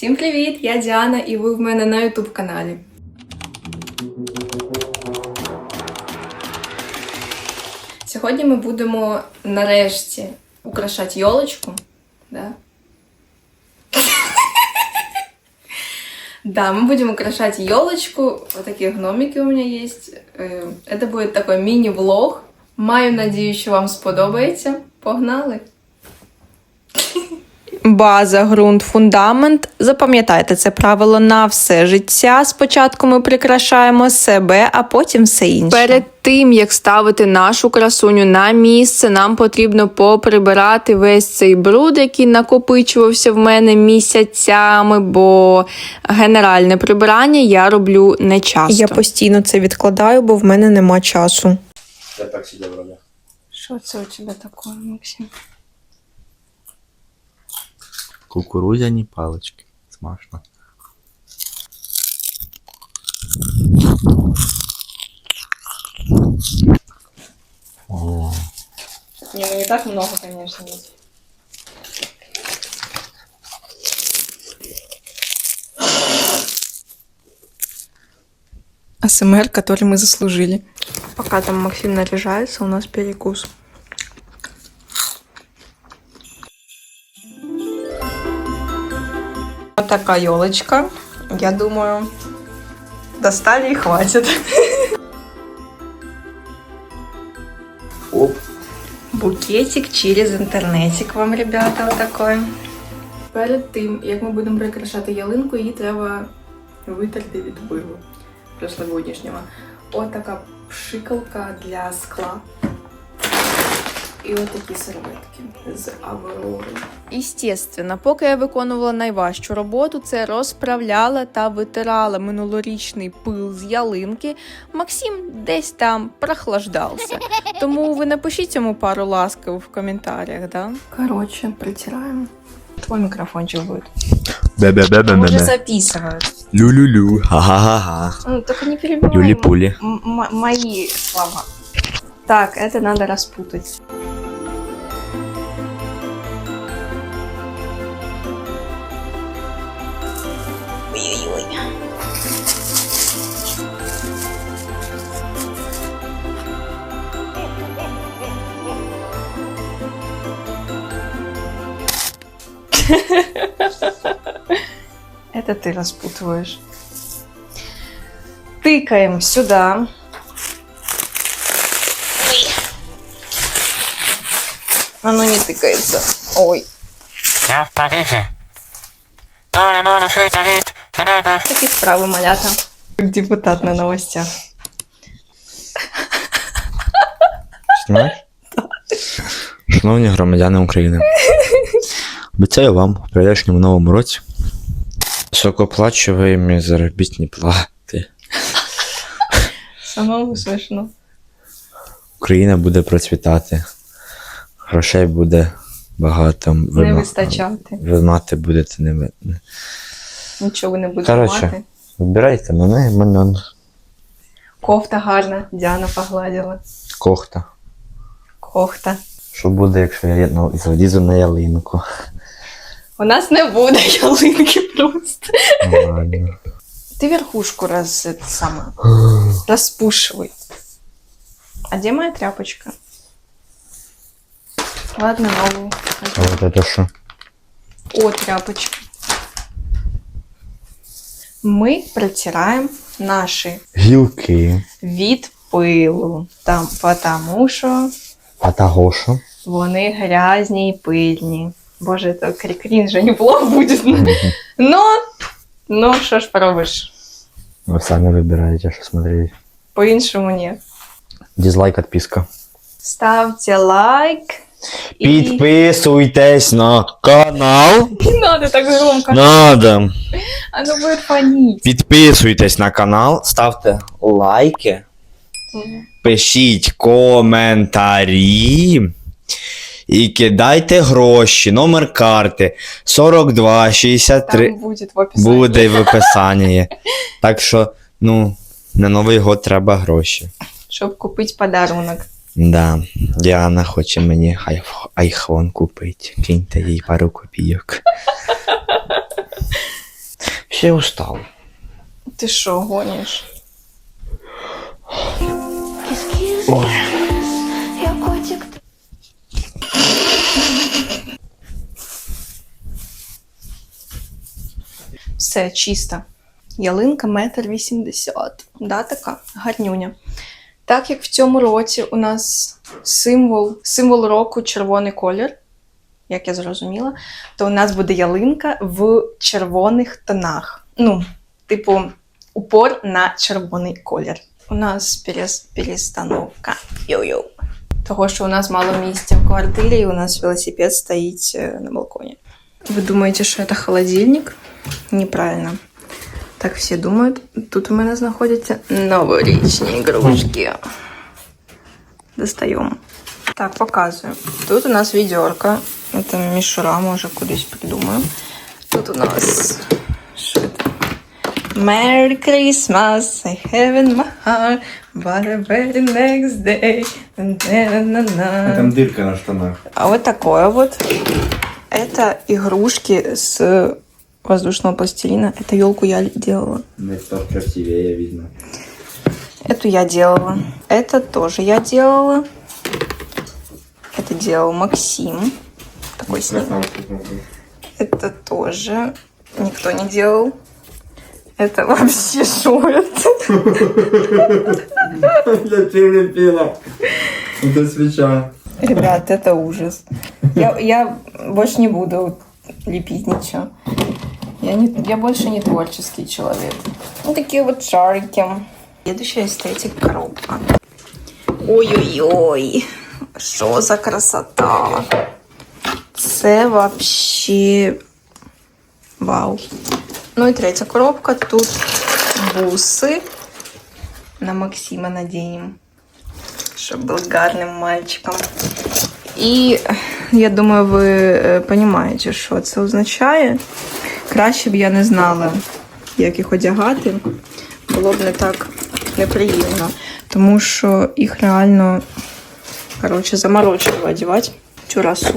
Всім привіт! Я Діана, і ви в мене на YouTube каналі. Сьогодні ми будемо нарешті украшати йолочку. Да? Да, мы будем украшать елочку. Вот такие гномики у меня есть. Э, Это будет такой міні-влог. Маю надію, що вам сподобається. Погнали! База, ґрунт, фундамент. Запам'ятайте це правило на все життя. Спочатку ми прикрашаємо себе, а потім все інше. Перед тим як ставити нашу красуню на місце, нам потрібно поприбирати весь цей бруд, який накопичувався в мене місяцями, бо генеральне прибирання я роблю не часто. Я постійно це відкладаю, бо в мене нема часу. Я так сидел в ролях. Що це у тебе таке, Максим? Кукурузяні палички. Смачно. О, Не, ну не так много, конечно. нет. АСМР, который мы заслужили. Пока там Максим наряжается, у нас перекус. Вот такая елочка. Я думаю, достали и хватит. Оп. Букетик через интернетик вам, ребята, вот такой. Перед тим, як ми будемо прикрашати ялинку, її треба витерти від пилу прошлогоднішнього. Така пшикалка для скла. І от такі серветки з Аврори. Естественно, поки я виконувала найважчу роботу, це розправляла та витирала минулорічний пил з ялинки. Максим десь там прохлаждався. Тому ви напишіть йому пару ласків в коментарях, да? Коротше, притираємо. Твой микрофончик будет. Бе-бе-бе-бе-бе. записывают. Лю-лю-лю. Ха-ха-ха-ха. Ну, только не перебивай. Люли-пули. м- м- мои слова. Так, это надо распутать. Это ты распутываешь. Тыкаем сюда. Оно не тыкается. Ой. Я в Париже. Доля на світовіт. Та-да-да. Такі справи малята. Как депутат на новостях. Знаєш? Шановні громадяни України. Обіцяю вам у прийдешньому новому році високооплачуваємі заробітні плати. Самому смішно. Україна буде процвітати. Грошей буде багато. Ви, Не вистачати. ви мати будете не ви- Нічого не буде Коротше. мати. Вибирайте мене, мене Кофта гарна. Діана погладила. кохта. Кофта. Що буде, якщо я ну, залізу на ялинку? У нас не буде ялинки просто. Ну, ладно. Ты верхушку раз это самое, распушивай. А где моя тряпочка? Ладно, новую. А от это що? О, тряпочка. Мы протираем наши Гілки. від пилу. Там, потому що А того що? вони грязні і пильні. Боже, это кри- кринжа неплохо будет. Но, ну, що ж поробиш? Ви самі вибираєте, що смотреть. По-іншому ні. Дизлайк, отписка. Ставьте лайк. и- Підписуйтесь на канал. Не надо так громко. Надо. Оно будет фонить. Підписуйтесь на канал, ставте лайки, пишіть коментарі. І кидайте гроші, номер карти 42 63 Там будет в описании. буде в описанні. Так що, ну, на Новий год треба гроші. Щоб купити подарунок. Да, Діана хоче мені айфон купити. Киньте їй пару копійок. Вообще устал. Ти що, гониш? Я Все чисто. Ялинка метр вісімдесят. Да, така гарнюня. Так як в цьому році у нас символ, символ року червоний колір, як я зрозуміла, то у нас буде ялинка в червоних тонах. Ну, типу, упор на червоний колір. У нас перестановка. Йо-йо. Того, що у нас мало місця в квартирі, і у нас велосипед стоїть е, на балконі. Вы думаете, что это холодильник? Неправильно. Так все думают. Тут у меня знаходяться новорічні ігрушки. Достаем. Так, показываю. Тут у нас ведерко. Это мишура, може кудись придумаю. Тут у нас... Що это? Merry Christmas, I have in my heart, but a very next day. На-на-на-на. дырка на штанах. А вот такое вот. Это игрушки с воздушного пластилина. Это елку я делала. Это красивее видно. Эту я делала. Это тоже я делала. Это делал Максим. Такой снимок. Это тоже никто не делал. Это вообще что это? Я перепила. Это свеча. Ребят, это ужас. Я, я больше не буду лепить ничего. Я, не, я больше не творческий человек. Ну, такие вот шарики. Следующая эстетик коробка. Ой-ой-ой. Что за красота. Це вообще вау. Ну і третя коробка. Тут буси. На Максима наденем. Щоб був гарним мальчиком. І я думаю, ви розумієте, що це означає. Краще б я не знала, як їх одягати. Було б не так неприємно. Тому що їх реально коротше, заморочливо одягати цю расу.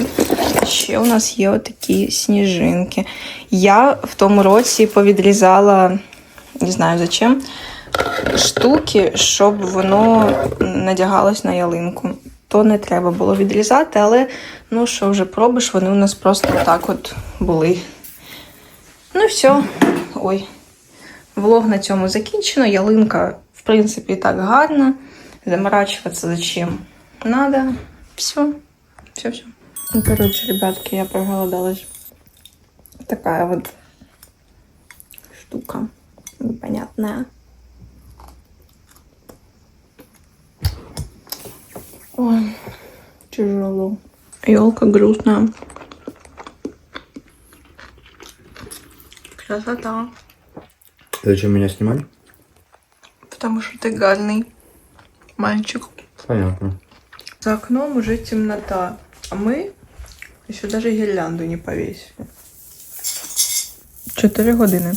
Ще у нас є отакі сніжинки. Я в тому році повідрізала, не знаю зачем, штуки, щоб воно надягалось на ялинку. То не треба було відрізати, але ну що вже пробиш, вони у нас просто так от були. Ну і все. Ой. Влог на цьому закінчено. Ялинка, в принципі, і так гарна. Заморачиваться зачем надо. Все. Все, все. Ну, короче, ребятки, я проголодалась. Такая вот штука непонятная. Ой, тяжело. Елка грустная. Красота. Зачем меня снимать? Потому что ты гарный мальчик. Понятно. За окном уже темнота, а мы еще даже гирлянду не повесили. Чотири години.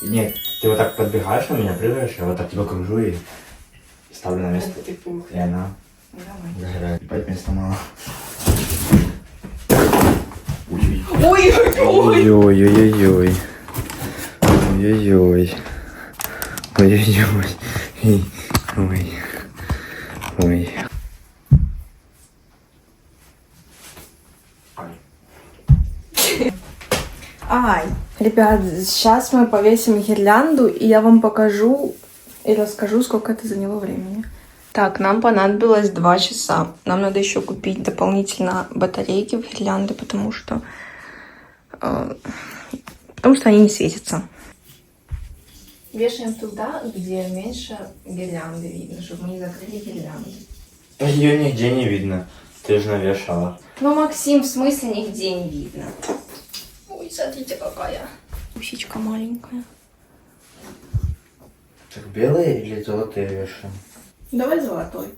Нет, ты вот так подбегаешь на меня, прыгаешь, я вот так тебя кружу и ставлю на место. И она загорает. Пять места мало. Ой-ой-ой! Ой-ой-ой-ой. Ой-ой-ой. Ой-ой-ой. Ой. Ой. Ай, ребят, сейчас мы повесим гирлянду, и я вам покажу и расскажу, сколько это заняло времени. Так, нам понадобилось два часа. Нам надо еще купить дополнительно батарейки в гирлянды, потому что... э, потому что они не светятся. Вешаем туда, где меньше гирлянды видно, чтобы мы не закрыли гирлянды. Ее нигде не видно. Ты же навешала. Ну, Максим, в смысле нигде не видно? Ой, смотрите, какая. Усечка маленькая. Так белые или золотые вешаем? Давай золотой.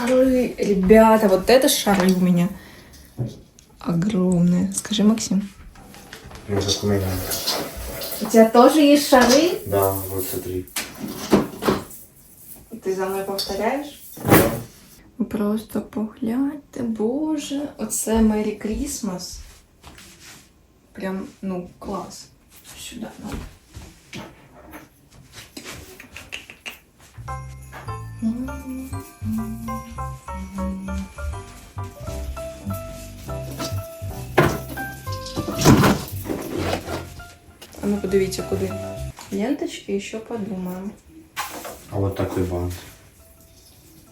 Шары, ребята, вот это шары у меня. Огромные. Скажи, Максим. У тебя тоже есть шары? Да, вот смотри. Ты за мной повторяешь? просто погляньте, боже. Оце Мері Крісмас. Прям, ну, клас. Сюди надо. А ну подивіться, куди. Ленточки, і ще подумаємо. А вот такой бант.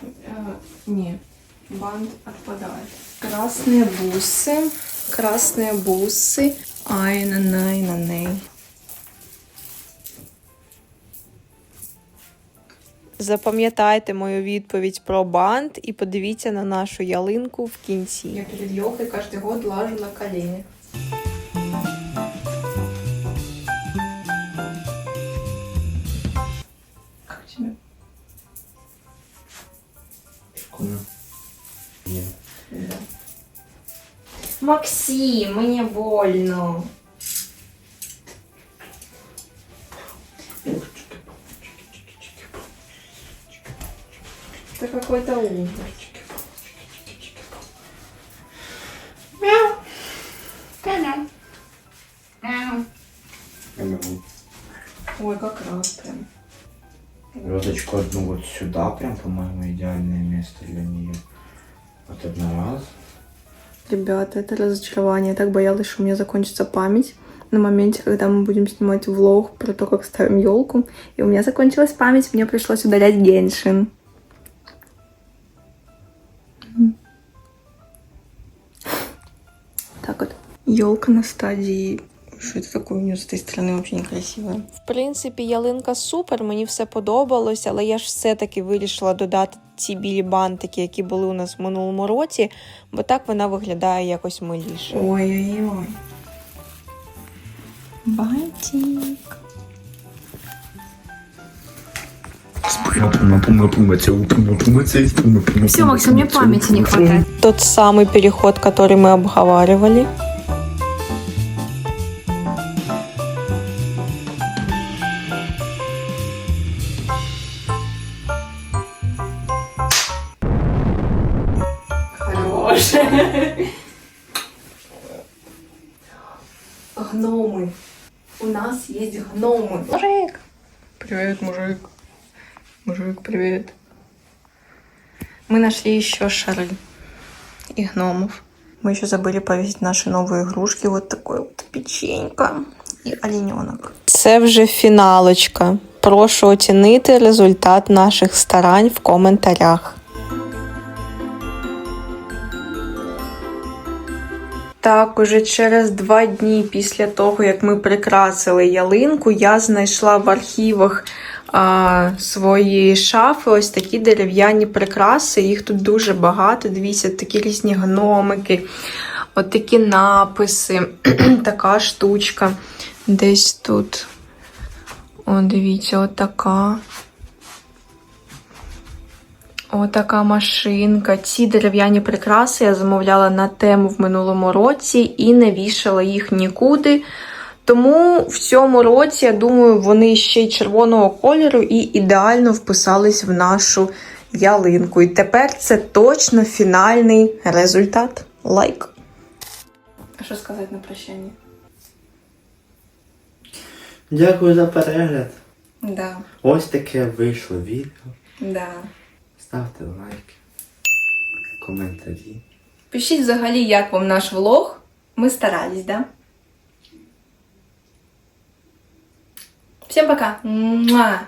Э, не, бант отпадает. Красные бусы, красные бусы. Ай, на най, на ней. Запам'ятайте мою відповідь про бант і подивіться на нашу ялинку в кінці. Я перед елкой каждый год лажу на колени. Как тебе? Прикольно. Нет. Да. Максим, мені больно. Это какой-то ужас. Я могу Ой, как раз прям. розочку одну вот сюда, прям, по-моему, идеальное место для нее. Вот одноразово. Ребята, это разочарование. Я так боялась, что у меня закончится память на моменте, когда мы будем снимать влог про то, как ставим елку. И у меня закончилась память, мне пришлось удалять геншин. Елка на стадии. Что это такое у нее с этой стороны вообще некрасивое. В принципі, ялинка супер, мені все подобалось, але я ж все-таки вирішила додати ці білі бантики, які були у нас в минулому році, бо так вона виглядає якось миліше. Ой-ой-ой. Бантик. Все, Максим, мне памяти не хватает. Тот самый переход, который мы обговаривали. Хорош. Гномы. У нас есть гномы. Мужик. Привет, мужик. Мужик, привет. Мы нашли еще шары и гномов. Мы еще забыли повесить наши новые игрушки. Вот такой вот печенька и олененок. Це вже фіналочка. Прошу оцінити результат наших старань в коментарях. Так, уже через два дні після того, як ми прикрасили ялинку, я знайшла в архівах а, своєї шафи ось такі дерев'яні прикраси. Їх тут дуже багато. Дивіться, такі різні гномики, от написи, така штучка. Десь тут. О, дивіться, отака. Отака машинка. Ці дерев'яні прикраси я замовляла на тему в минулому році і не вішала їх нікуди. Тому в цьому році, я думаю, вони ще й червоного кольору і ідеально вписались в нашу ялинку. І тепер це точно фінальний результат. Лайк. А що сказати на прощання? Дякую за перегляд. Да, Ось таке вийшло відео. да. Ставте лайки, коментарі. Пишіть взагалі, як вам наш влог. Ми старались, да? Всем пока. Муа.